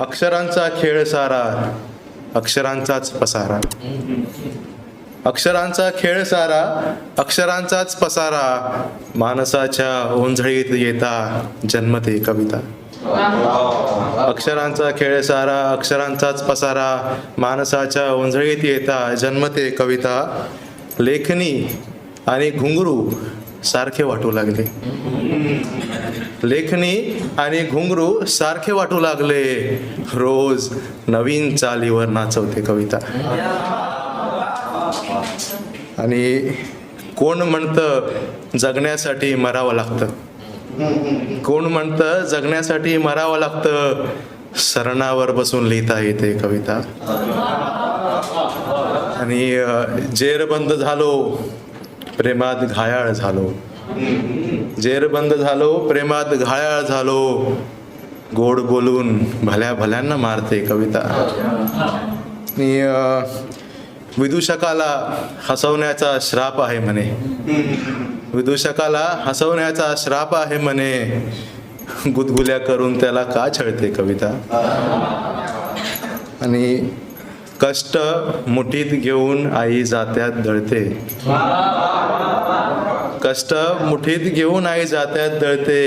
अक्षरांचा खेळ सारा अक्षरांचाच पसारा. अक्षरांचा खेळ सारा अक्षरांचाच पसारा माणसाच्या ओंझळीत येता जन्मते कविता. अक्षरांचा खेळ सारा अक्षरांचाच पसारा माणसाच्या ओंझळीत येता जन्मते कविता. लेखनी आणि घुंगरू सारखे वाटू लागले. लेखणी आणि घुंगरू सारखे वाटू लागले. रोज नवीन चालीवर नाचवते कविता. आणि कोण म्हणतं जगण्यासाठी मरावं लागतं? कोण म्हणतं जगण्यासाठी मरावं लागतं? सरणावर बसून लिहिता येते कविता. आणि जेरबंद झालो. प्रेमात घायाळ झालो. जेरबंद झालो प्रेमात घायाळ झालो. गोड बोलून भल्या भल्यांना मारते कविता. आणि विदूषकाला हसवण्याचा श्राप आहे म्हणे. विदूषकाला हसवण्याचा श्राप आहे म्हणे. गुदगुल्या करून त्याला का छळते कविता? आणि कष्ट मुठीत घेऊन आई जात्यात दळते. कष्ट मुठीत घेऊन आई जात्यात दळते.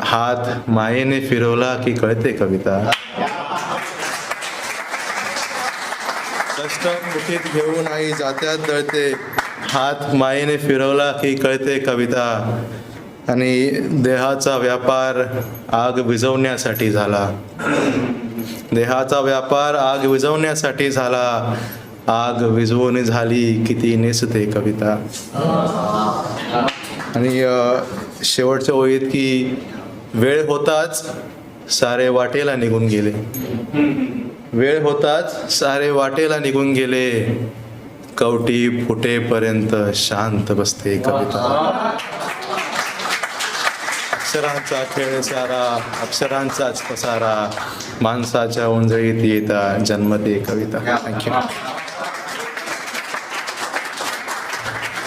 हात मायेने फिरवला की कळते कविता. कष्ट मुठीत घेऊन आई जात्यात दळते. हात मायेने फिरवला की कळते कविता. आणि देहाचा व्यापार आग विझवण्यासाठी झाला. देहाचा व्यापार आग विझवण्यासाठी झाला. आग विझवून झाली किती नेसते कविता. आणि शेवटच्या ओळीत की वेळ होताच सारे वाटेला निघून गेले. वेळ होताच सारे वाटेला निघून गेले. कवटी फुटेपर्यंत शांत बसते कविता. अक्षरांचा खेळ सारा अक्षरांचाच पसारा माणसाच्या उंजळीत येता जन्मते कविता. थँक्यू